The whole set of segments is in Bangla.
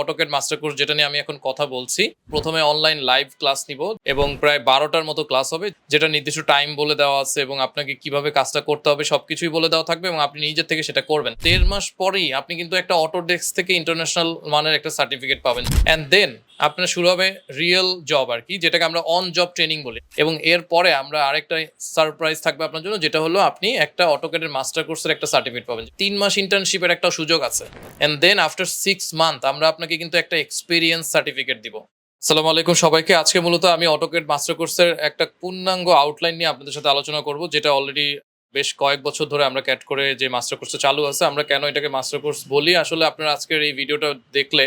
অটোকেট মাস্টার কোর্স যেটা নিয়ে আমি এখন কথা বলছি, প্রথমে অনলাইন লাইভ ক্লাস নিব এবং প্রায় বারোটার মতো ক্লাস হবে, যেটা নির্দিষ্ট টাইম বলে দেওয়া আছে এবং আপনাকে কীভাবে কাজটা করতে হবে সবকিছুই বলে দেওয়া থাকবে এবং আপনি নিজের থেকে সেটা করবেন। দেড় মাস পরেই আপনি কিন্তু একটা অটো ডেস্ক থেকে ইন্টারন্যাশনাল মানের একটা সার্টিফিকেট পাবেন। অ্যান্ড দেন আপনার শুরু হবে রিয়েল জব আর কি যেটাকে আমরা অন জব ট্রেনিং বলি। এবং এর পরে আমরা আরেকটা সারপ্রাইজ থাকবে আপনার জন্য, যেটা হলো আপনি একটা অটোকেটের মাস্টার কোর্সের একটা সার্টিফিকেট পাবেন। তিন মাস ইন্টার্নশিপের একটা সুযোগ আছে। And then after six month আমরা আপনাকে কিন্তু একটা এক্সপিরিয়েন্স সার্টিফিকেট দিব। সালাম আলাইকুম সবাইকে। আজকে মূলত আমি অটোকেট মাস্টার কোর্সের একটা পূর্ণাঙ্গ আউটলাইন নিয়ে আপনাদের সাথে আলোচনা করব, যেটা অলরেডি বেশ কয়েক বছর ধরে আমরা ক্যাট করে যে মাস্টার কোর্সটা চালু আছে, আমরা কেন এটাকে মাস্টার কোর্স বলি? আসলে আপনারা আজকের এই ভিডিওটা দেখলে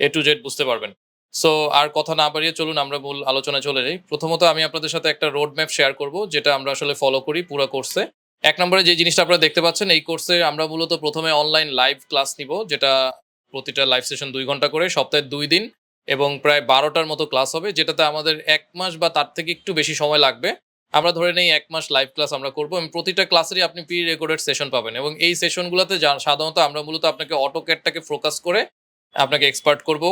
এ টু জেড বুঝতে পারবেন। সো আর কথা না বাড়িয়ে চলুন, আমরা মূল আলোচনা চলে যাই। প্রথমত আমি আপনাদের সাথে একটা রোড ম্যাপ শেয়ার করব, যেটা আমরা আসলে ফলো করি পুরো কোর্সে এক নম্বরে যে জিনিসটা আপনারা দেখতে পাচ্ছেন, এই কোর্সে আমরা মূলত প্রথমে অনলাইন লাইভ ক্লাস নিব, যেটা প্রতিটা লাইভ সেশন দুই ঘণ্টা করে, সপ্তাহে দুই দিন, এবং প্রায় বারোটার মতো ক্লাস হবে, যেটাতে আমাদের এক মাস বা তার থেকে একটু বেশি সময় লাগবে। আমরা ধরে নেই এক মাস লাইভ ক্লাস আমরা করব, এবং প্রতিটা ক্লাসেরই আপনি প্রি রেকর্ডেড সেশন পাবেন, এবং এই সেশনগুলোতে সাধারণত আমরা মূলত আপনাকে অটোক্যাটটাকে ফোকাস করে আপনাকে এক্সপার্ট করব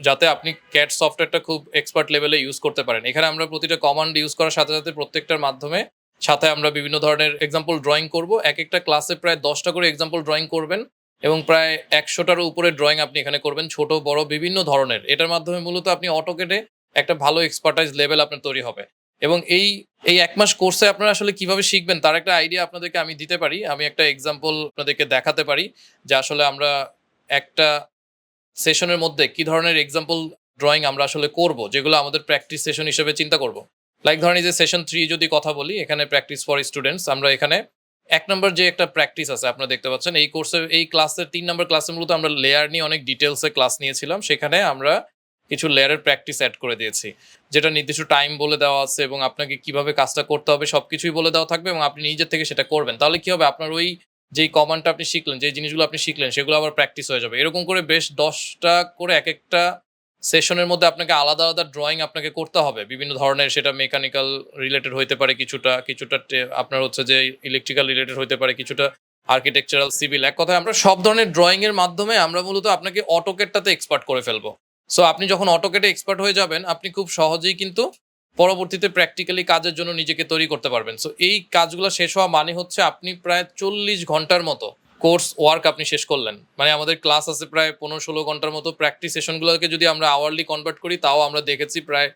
যাতে আপনি ক্যাট সফটওয়্যারটা খুব এক্সপার্ট লেভেলে ইউজ করতে পারেন। এখানে আমরা প্রতিটা কমান্ড ইউজ করার সাথে সাথে প্রত্যেকটার মাধ্যমে সাথে আমরা বিভিন্ন ধরনের এক্সাম্পল ড্রয়িং করব। এক একটা ক্লাসে প্রায় দশটা করে এক্সাম্পল ড্রয়িং করবেন এবং প্রায় একশোটার উপরে ড্রয়িং আপনি এখানে করবেন, ছোট, বড়, বিভিন্ন ধরনের। এটার মাধ্যমে মূলত আপনি অটোকেটে একটা ভালো এক্সপার্টাইজ লেভেল আপনার তৈরি হবে। এবং এই এই এক মাস কোর্সে আপনারা আসলে কীভাবে শিখবেন তার একটা আইডিয়া আপনাদেরকে আমি দিতে পারি। আমি একটা এক্সাম্পল আপনাদেরকে দেখাতে পারি যে আসলে আমরা একটা সেশনের মধ্যে কি ধরনের এক্সাম্পল ড্রয়িং আমরা আসলে করব, যেগুলো আমাদের প্র্যাকটিস সেশন হিসেবে চিন্তা করব? লাইক ধরেন এই যে সেশন থ্রি যদি কথা বলি, এখানে প্র্যাকটিস ফর স্টুডেন্টস আমরা এখানে এক নম্বর যে একটা প্র্যাকটিস আছে, আপনারা দেখতে পাচ্ছেন, এই কোর্সে এই ক্লাসের তিন নম্বর ক্লাসে মূলত আমরা লেয়ার নিয়ে অনেক ডিটেলসে ক্লাস নিয়েছিলাম, সেখানে আমরা কিছু লেয়ারের প্র্যাকটিস অ্যাড করে দিয়েছি। যেটা নির্দিষ্ট টাইম বলে দেওয়া আছে এবং আপনাকে কীভাবে কাজটা করতে হবে সব কিছুই বলে দেওয়া থাকবে এবং আপনি নিজের থেকে সেটা করবেন। তাহলে কি হবে? আপনার ওই যেই কমান্ডটা আপনি শিখলেন যে জিনিসগুলো আপনি শিখলেন, সেগুলো আবার প্র্যাকটিস হয়ে যাবে। এরকম করে বেশ দশটা করে এক একটা সেশনের মধ্যে আপনাকে আলাদা আলাদা ড্রয়িং আপনাকে করতে হবে। বিভিন্ন ধরনের সেটা মেকানিক্যাল রিলেটেড হইতে পারে কিছুটা কিছুটা আপনার হচ্ছে যে ইলেকট্রিক্যাল রিলেটেড হইতে পারে কিছুটা আর্কিটেকচারাল সিভিল এক কথায় আমরা সব ধরনের ড্রয়িং এর মাধ্যমে আমরা মূলত আপনাকে অটোকেটটাতে এক্সপার্ট করে ফেলব। সো আপনি যখন অটোকেটে এক্সপার্ট হয়ে যাবেন, আপনি খুব সহজেই কিন্তু পরবর্তীতে প্র্যাকটিক্যালি কাজের জন্য নিজেকে তৈরি করতে পারবেন। সো এই কাজগুলো শেষ হওয়া মানে হচ্ছে আপনি প্রায় চল্লিশ ঘণ্টার মতো কোর্স ওয়ার্ক আপনি শেষ করলেন। মানে আমাদের ক্লাস আছে প্রায় পনেরো ষোলো ঘণ্টার মতো প্র্যাকটিস সেশনগুলোকে যদি আমরা আওয়ারলি কনভার্ট করি, তাও আমরা দেখেছি প্রায়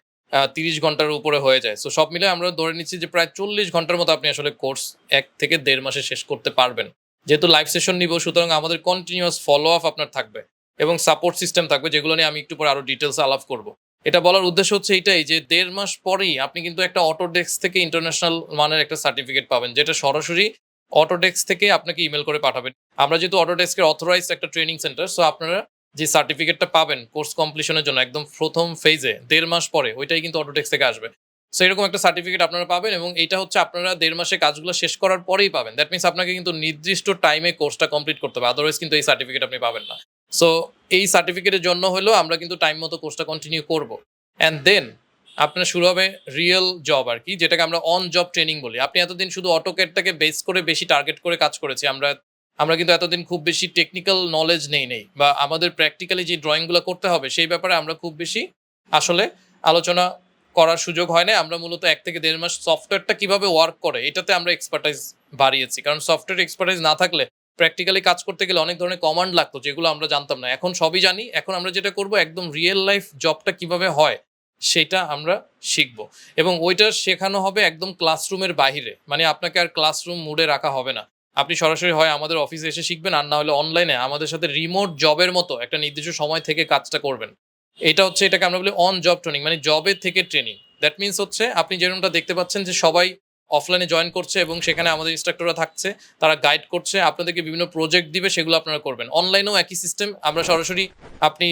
তিরিশ ঘণ্টার উপরে হয়ে যায়। সো সব মিলে আমরা ধরে নিচ্ছি যে প্রায় চল্লিশ ঘণ্টার মতো আপনি আসলে কোর্স এক থেকে দেড় মাসে শেষ করতে পারবেন। যেহেতু লাইভ সেশন নিব, সুতরাং আমাদের কন্টিনিউয়াস ফলো আপ আপনার থাকবে এবং সাপোর্ট সিস্টেম থাকবে, যেগুলো নিয়ে আমি একটু পরে আরও ডিটেলস আলাপ করব। এটা বলার উদ্দেশ্য হচ্ছে এটাই যে দেড় মাস পরেই আপনি কিন্তু একটা অটোডেস্ক থেকে ইন্টারন্যাশনাল মানের একটা সার্টিফিকেট পাবেন, যেটা সরাসরি অটোডেস্ক থেকে আপনাকে ইমেল করে পাঠাবেন আমরা যেহেতু অটোডেস্কের অথরাইজ একটা ট্রেনিং সেন্টার সো আপনারা যে সার্টিফিকেটটা পাবেন কোর্স কমপ্লিশনের জন্য একদম প্রথম ফেজে দেড় মাস পরে, ওইটাই কিন্তু অটোডেস্ক থেকে আসবে। সো এরকম একটা সার্টিফিকেট আপনারা পাবেন এবং এটা হচ্ছে আপনারা দেড় মাসে কাজগুলো শেষ করার পরেই পাবেন। দ্যাট মিনস আপনাকে কিন্তু নির্দিষ্ট টাইমে কোর্সটা কমপ্লিট করতে হবে আদারওয়াইজ কিন্তু এই সার্টিফিকেট আপনি পাবেন না। সো এই সার্টিফিকেটের জন্য হলেও আমরা কিন্তু টাইম মতো কোর্সটা কন্টিনিউ করব। অ্যান্ড দেন আপনার শুরু হবে রিয়েল জব আর কি, যেটাকে আমরা অন জব ট্রেনিং বলি। আপনি এতদিন শুধু অটোকেটটাকে বেস করে বেশি টার্গেট করে কাজ করেছি, আমরা আমরা কিন্তু এতদিন খুব বেশি টেকনিক্যাল নলেজ নেই নেই। বা আমাদের প্র্যাকটিক্যালি যে ড্রয়িংগুলো করতে হবে, সেই ব্যাপারে আমরা খুব বেশি আসলে আলোচনা করার সুযোগ হয় না আমরা মূলত এক থেকে দেড় মাস সফটওয়্যারটা কীভাবে ওয়ার্ক করে, এটাতে আমরা এক্সপার্টাইজ বাড়িয়েছি। কারণ সফটওয়্যার এক্সপার্টাইজ না থাকলে প্র্যাকটিক্যালি কাজ করতে গেলে অনেক ধরনের কমান্ড লাগতো, যেগুলো আমরা জানতাম না। এখন সবই জানি, এখন আমরা যেটা করব, একদম রিয়েল লাইফ জবটা কীভাবে হয়, সেটা আমরা শিখব। এবং ওইটা শেখানো হবে একদম ক্লাসরুমের বাইরে মানে আপনাকে আর ক্লাসরুম মুডে রাখা হবে না। আপনি সরাসরি হয় আমাদের অফিসে এসে শিখবেন, আর না হলে অনলাইনে আমাদের সাথে রিমোট জবের মতো একটা নির্দিষ্ট সময় থেকে কাজটা করবেন। এটা হচ্ছে এটাকে আমরা বলি অন জব ট্রেনিং মানে জবের থেকে ট্রেনিং দ্যাট মিনস হচ্ছে আপনি যেরকমটা দেখতে পাচ্ছেন যে সবাই অফলাইনে জয়েন করছে এবং সেখানে আমাদের ইনস্ট্রাক্টররা থাকছে, তারা গাইড করছে, আপনাদেরকে বিভিন্ন প্রজেক্ট দিবে, সেগুলো আপনারা করবেন। অনলাইনেও একই সিস্টেম আমরা সরাসরি আপনি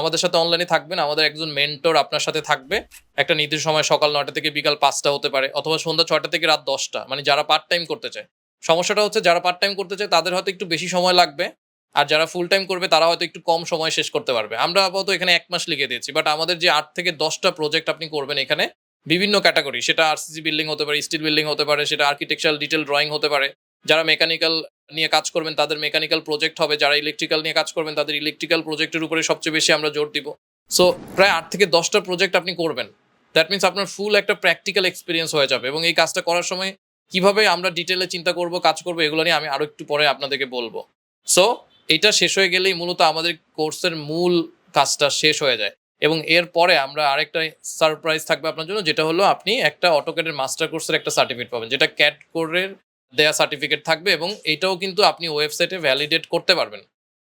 আমাদের সাথে অনলাইনে থাকবেন, আমাদের একজন মেন্টর আপনার সাথে থাকবে। একটা নির্দিষ্ট সময় সকাল নয়টা থেকে বিকাল পাঁচটা হতে পারে, অথবা সন্ধ্যা ছয়টা থেকে রাত দশটা মানে যারা পার্ট টাইম করতে চায়। সমস্যাটা হচ্ছে, যারা পার্ট টাইম করতে চায়, তাদের হয়তো একটু বেশি সময় লাগবে, আর যারা ফুল টাইম করবে, তারা হয়তো একটু কম সময় শেষ করতে পারবে। আমরা আপাতত এখানে এক মাস লিখে দিয়েছি বাট আমাদের যে আট থেকে দশটা প্রজেক্ট আপনি করবেন এখানে বিভিন্ন ক্যাটাগরি সেটা আরসিসি বিল্ডিং হতে পারে স্টিল বিল্ডিং হতে পারে, সেটা আর্কিটেকচারাল ডিটেল ড্রয়িং হতে পারে। যারা মেকানিক্যাল নিয়ে কাজ করবেন, তাদের মেকানিক্যাল প্রজেক্ট হবে, যারা ইলেকট্রিক্যাল নিয়ে কাজ করবেন, তাদের ইলেকট্রিক্যাল প্রজেক্টের উপরে সবচেয়ে বেশি আমরা জোর দিব। সো প্রায় আট থেকে দশটা প্রজেক্ট আপনি করবেন। দ্যাট মিনস আপনার ফুল একটা প্র্যাকটিক্যাল এক্সপিরিয়েন্স হয়ে যাবে এবং এই কাজটা করার সময় কীভাবে আমরা ডিটেলে চিন্তা করব, কাজ করব, এগুলো নিয়ে আমি আরও একটু পরে আপনাদেরকে বলব। সো এটা শেষ হয়ে গেলেই মূলত আমাদের কোর্সের মূল কাজটা শেষ হয়ে যায়। এবং এরপরে আমরা আরেকটা সারপ্রাইজ থাকবে আপনার জন্য, যেটা হলো আপনি একটা অটোক্যাডের মাস্টার কোর্সের একটা সার্টিফিকেট পাবেন, যেটা ক্যাট কোরের দেয়া সার্টিফিকেট থাকবে এবং এটাও কিন্তু আপনি ওয়েবসাইটে ভ্যালিডেট করতে পারবেন।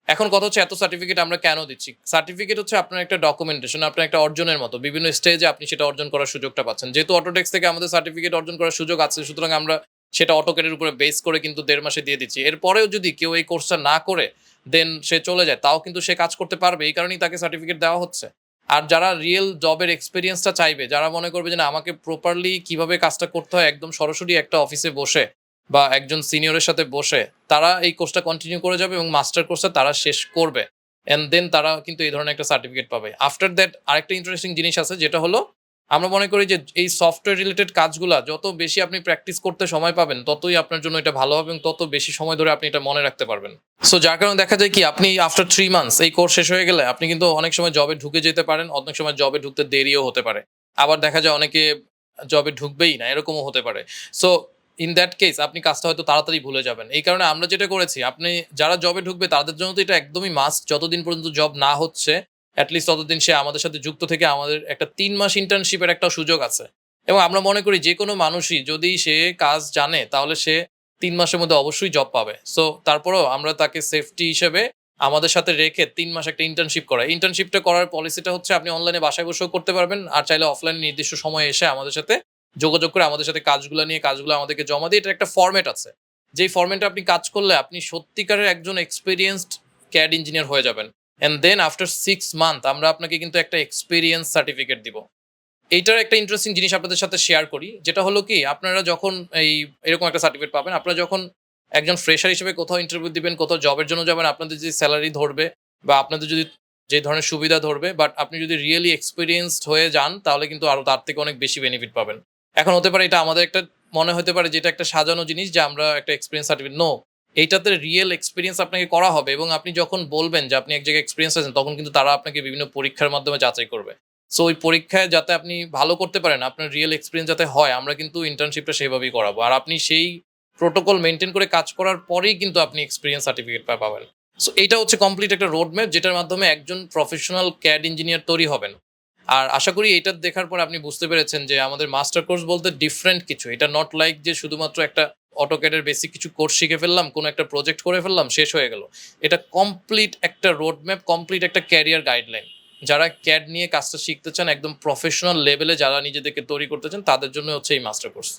এখন কথা হচ্ছে এত সার্টিফিকেট আমরা কেন দিচ্ছি? সার্টিফিকেট হচ্ছে আপনার একটা ডকুমেন্টেশন আপনার একটা অর্জনের মতো, বিভিন্ন স্টেজে আপনি সেটা অর্জন করার সুযোগটা পাচ্ছেন। যেহেতু অটোটেক্স থেকে আমাদের সার্টিফিকেট অর্জন করার সুযোগ আছে, সুতরাং আমরা সেটা অটোকেটের উপরে বেস করে কিন্তু দেড় মাসে দিয়ে দিচ্ছি। এরপরেও যদি কেউ এই কোর্সটা না করে দেন সে চলে যায়, তাও কিন্তু সে কাজ করতে পারবে, এই কারণেই তাকে সার্টিফিকেট দেওয়া হচ্ছে। আর যারা রিয়েল জবের এক্সপিরিয়েন্সটা চাইবে, যারা মনে করবে যে না, আমাকে প্রপারলি কীভাবে কাজটা করতে হয়, একদম সরাসরি একটা অফিসে বসে বা একজন সিনিয়রের সাথে বসে, তারা এই কোর্সটা কন্টিনিউ করে যাবে এবং মাস্টার কোর্সটা তারা শেষ করবে। অ্যান্ড দেন তারা কিন্তু এই ধরনের একটা সার্টিফিকেট পাবে। আফটার দ্যাট আরেকটা ইন্টারেস্টিং জিনিস আছে, যেটা হলো আমরা মনে করি যে এই সফটওয়্যার রিলেটেড কাজগুলো যত বেশি আপনি প্র্যাকটিস করতে সময় পাবেন, ততই আপনার জন্য এটা ভালো হবে এবং তত বেশি সময় ধরে আপনি এটা মনে রাখতে পারবেন। সো যার কারণে দেখা যায় কি, আপনি আফটার থ্রি মান্থস এই কোর্স শেষ হয়ে গেলে আপনি কিন্তু অনেক সময় জবে ঢুকে যেতে পারেন, অনেক সময় জবে ঢুকতে দেরিও হতে পারে। আবার দেখা যায় অনেকে জবে ঢুকবেই না, এরকমও হতে পারে। সো ইন দ্যাট কেস আপনি কাজটা হয়তো তাড়াতাড়ি ভুলে যাবেন। এই কারণে আমরা যেটা করেছি, আপনি যারা জবে ঢুকবে তাদের জন্য তো এটা একদমই মাস্ট যতদিন পর্যন্ত জব না হচ্ছে অ্যাটলিস্ট ততদিন সে আমাদের সাথে যুক্ত থেকে আমাদের একটা তিন মাস ইন্টার্নশিপের একটা সুযোগ আছে। এবং আমরা মনে করি যে কোনো মানুষই যদি সে কাজ জানে, তাহলে সে তিন মাসের মধ্যে অবশ্যই জব পাবে। সো তারপরেও আমরা তাকে সেফটি হিসেবে আমাদের সাথে রেখে তিন মাস একটা ইন্টার্নশিপ করা ইন্টার্নশিপটা করার পলিসিটা হচ্ছে আপনি অনলাইনে বাসায় বসেও করতে পারবেন, আর চাইলে অফলাইনে নির্দিষ্ট সময়ে এসে আমাদের সাথে যোগাযোগ করে আমাদের সাথে কাজগুলো নিয়ে কাজগুলো আমাদেরকে জমা দিয়ে, এটা একটা ফরম্যাট আছে। যেই ফরম্যাটে আপনি কাজ করলে আপনি সত্যিকারের একজন এক্সপিরিয়েন্সড ক্যাড ইঞ্জিনিয়ার হয়ে যাবেন। And then after six month আমরা আপনাকে কিন্তু একটা এক্সপিরিয়েন্স সার্টিফিকেট দিব। এইটার একটা ইন্টারেস্টিং জিনিস আপনাদের সাথে শেয়ার করি, যেটা হলো কি, আপনারা যখন এই, এরকম একটা সার্টিফিকেট পাবেন, আপনারা যখন একজন ফ্রেশার হিসেবে কোথাও ইন্টারভিউ দিবেন, কোথাও জবের জন্য যাবেন, আপনাদের যদি স্যালারি ধরবে বা আপনাদের যদি যে ধরনের সুবিধা ধরবে বাট আপনি যদি রিয়েলি এক্সপিরিয়েন্সড হয়ে যান, তাহলে কিন্তু আরও তার থেকে অনেক বেশি বেনিফিট পাবেন। এখন হতে পারে এটা আমাদের একটা, মনে হতে পারে যেটা একটা সাজানো জিনিস যে আমরা একটা এক্সপিরিয়েন্স সার্টিফিকেট নো এইটাতে রিয়েল এক্সপিরিয়েন্স আপনাকে করা হবে এবং আপনি যখন বলবেন যে আপনি এক জায়গায় এক্সপিরিয়েন্স আছেন, তখন কিন্তু তারা আপনাকে বিভিন্ন পরীক্ষার মাধ্যমে যাচাই করবে। সো ওই পরীক্ষায় যাতে আপনি ভালো করতে পারেন, আপনার রিয়েল এক্সপিরিয়েন্স যাতে হয়, আমরা কিন্তু ইন্টার্নশিপটা সেভাবেই করাবো। আর আপনি সেই প্রোটোকল মেনটেন করে কাজ করার পরেই কিন্তু আপনি এক্সপিরিয়েন্স সার্টিফিকেট পাবেন। সো এটা হচ্ছে কমপ্লিট একটা রোড ম্যাপ যেটার মাধ্যমে একজন প্রফেশনাল ক্যাড ইঞ্জিনিয়ার তৈরি হবেন। আর আশা করি এটা দেখার পর আপনি বুঝতে পেরেছেন যে আমাদের মাস্টার কোর্স বলতে ডিফারেন্ট কিছু। এটা নট লাইক যে শুধুমাত্র একটা অটোক্যাডের বেসিক কিছু কোর্স শিখে ফেললাম, কোনো একটা প্রজেক্ট করে ফেললাম, শেষ হয়ে গেল। এটা কমপ্লিট একটা রোডম্যাপ কমপ্লিট একটা ক্যারিয়ার গাইডলাইন যারা ক্যাড নিয়ে কাজটা শিখতে চান, একদম প্রফেশনাল লেভেলে যারা নিজেদেরকে তৈরি করতে চান, তাদের জন্য হচ্ছে এই মাস্টার কোর্স